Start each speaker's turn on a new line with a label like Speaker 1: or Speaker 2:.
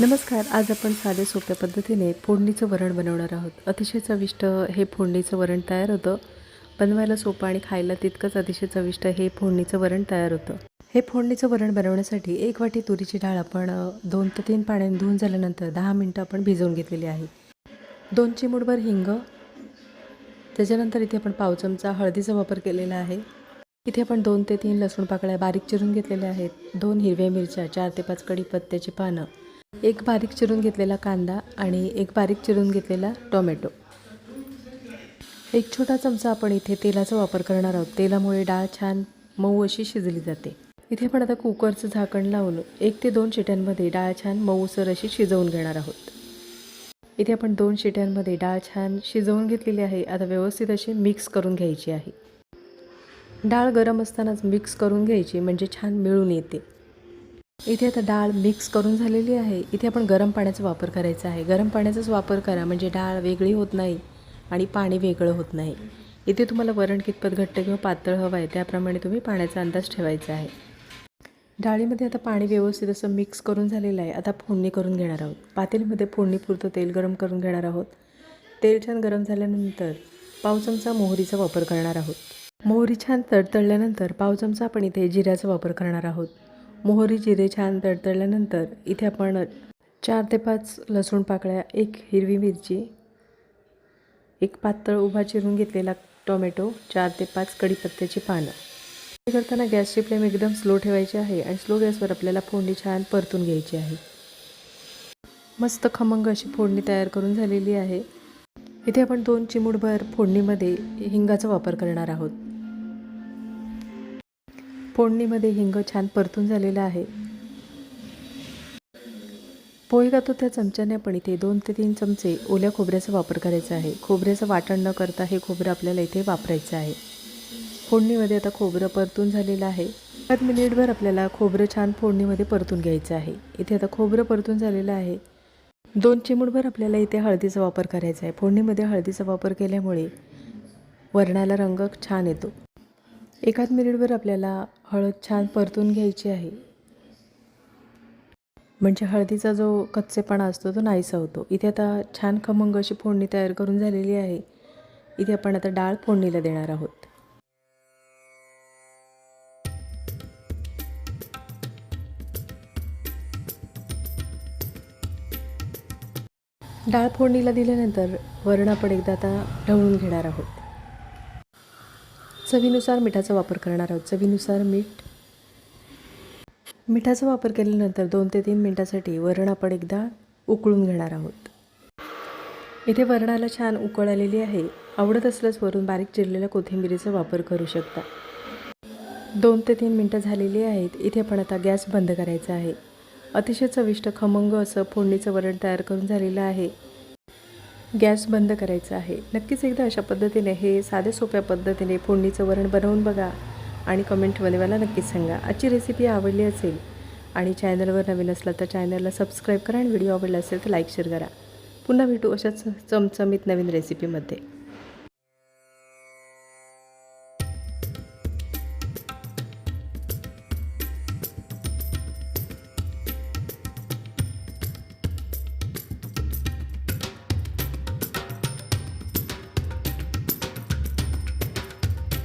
Speaker 1: नमस्कार आज आपण साध्या सोप्या पद्धतीने फोडणीचं वरण बनवणार आहोत. अतिशय चविष्ट हे फोडणीचं वरण तयार होतं. बनवायला सोपं आणि खायला तितकंच अतिशय चविष्ट हे फोडणीचं वरण तयार होतं. हे फोडणीचं वरण बनवण्यासाठी एक वाटी तुरीची डाळ आपण दोन ते तीन पाण्याने धुवून झाल्यानंतर दहा मिनटं आपण भिजवून घेतलेली आहे. दोन चिमूडभर हिंग त्याच्यानंतर इथे आपण पाव चमचा हळदीचा वापर केलेला आहे. इथे आपण दोन ते तीन लसूण पाकळ्या बारीक चिरून घेतलेल्या आहेत. दोन हिरव्या मिरच्या चार ते पाच कढीपत्त्याची पानं एक बारीक चिरून घेतलेला कांदा आणि एक बारीक चिरून घेतलेला टोमॅटो. एक छोटा चमचा आपण इथे तेलाचा वापर करणार आहोत. तेलामुळे डाळ छान मऊ अशी शिजली जाते. इथे आपण आता कुकरचं झाकण लावून एक ते दोन शिट्यांमध्ये डाळ छान मऊसर अशी शिजवून घेणार आहोत. इथे आपण दोन शिट्यांमध्ये डाळ छान शिजवून घेतलेली आहे. आता व्यवस्थित अशी मिक्स करून घ्यायची आहे. डाळ गरम असतानाच मिक्स करून घ्यायची म्हणजे छान मिळून येते. इथे आता डाळ मिक्स करून झालेली आहे. इथे आपण गरम पाण्याचा वापर करायचा आहे. गरम पाण्याचाच वापर करा म्हणजे डाळ वेगळी होत नाही आणि पाणी वेगळं होत नाही. इथे तुम्हाला वरण कितपत घट्ट किंवा पातळ हवं आहे त्याप्रमाणे तुम्ही पाण्याचा अंदाज ठेवायचा आहे. डाळीमध्ये आता पाणी व्यवस्थित असं मिक्स करून झालेलं आहे. आता फोडणी करून घेणार आहोत. पातेलीमध्ये फोडणीपुरतं तेल गरम करून घेणार आहोत. तेल छान गरम झाल्यानंतर पाव चमचा मोहरीचा वापर करणार आहोत. मोहरी छान तडतडल्यानंतर पाव चमचा आपण इथे जिऱ्याचा वापर करणार आहोत. मोहरी जिरे छान तडतडल्यानंतर इथे आपण चार ते पाच लसूण पाकळ्या एक हिरवी मिरची एक पातळ उभा चिरून घेतलेला टोमॅटो चार ते पाच कढीपत्त्याची पानं. हे करताना गॅसची फ्लेम एकदम स्लो ठेवायची आहे आणि स्लो गॅसवर आपल्याला फोडणी छान परतून घ्यायची आहे. मस्त खमंग अशी फोडणी तयार करून झालेली आहे. इथे आपण दोन चिमूटभर फोडणीमध्ये हिंगाचा वापर करणार आहोत. फोडणीमध्ये हिंग छान परतून झालेलं आहे. पोहे खातो त्या चमच्याने आपण इथे दोन ते तीन चमचे ओल्या खोबऱ्याचा वापर करायचा आहे. खोबऱ्याचं वाटण न करता हे खोबरं आपल्याला इथे वापरायचं आहे. फोडणीमध्ये आता खोबरं परतून झालेलं आहे. पाच मिनिटभर आपल्याला खोबरं छान फोडणीमध्ये परतून घ्यायचं आहे. इथे आता खोबरं परतून झालेलं आहे. दोन चिमूटभर आपल्याला इथे हळदीचा वापर करायचा आहे. फोडणीमध्ये हळदीचा वापर केल्यामुळे वरणाला रंग छान येतो. एकाच मिनिटभर आपल्याला हळद छान परतून घ्यायची आहे. म्हणजे हळदीचा जो कच्चेपणा असतो तो नाहीसा होतो. इथे आता छान खमंग अशी फोडणी तयार करून झालेली आहे. इथे आपण आता डाळ फोडणीला देणार आहोत. डाळ फोडणीला दिल्यानंतर वरण आपण एकदा आता ढवळून घेणार आहोत. चवीनुसार मिठाचा वापर करणार आहोत. चवीनुसार मीठ. मिठाचा वापर केल्यानंतर दोन ते तीन मिनटासाठी वरण आपण एकदा उकळून घेणार आहोत. इथे वरणाला छान उकळ आलेली आहे. आवडत असल्यास वरून बारीक चिरलेल्या कोथिंबिरीचा वापर करू शकता. दोन ते तीन मिनटं झालेली आहेत. इथे आपण आता गॅस बंद करायचा आहे. अतिशय चविष्ट खमंग असं फोडणीचं वरण तयार करून झालेलं आहे. गॅस बंद करायचा आहे. नक्कीच एकदा अशा पद्धतीने हे साध्या सोप्या पद्धतीने फोडणीचं वरण बनवून बघा आणि कमेंटमध्ये मला नक्कीच सांगा. आजची रेसिपी आवडली असेल आणि चॅनलवर नवीन असला तर चॅनलला सबस्क्राईब करा आणि व्हिडिओ आवडला असेल तर लाईक शेअर करा. पुन्हा भेटू अशाच चमचमीत नवीन रेसिपीमध्ये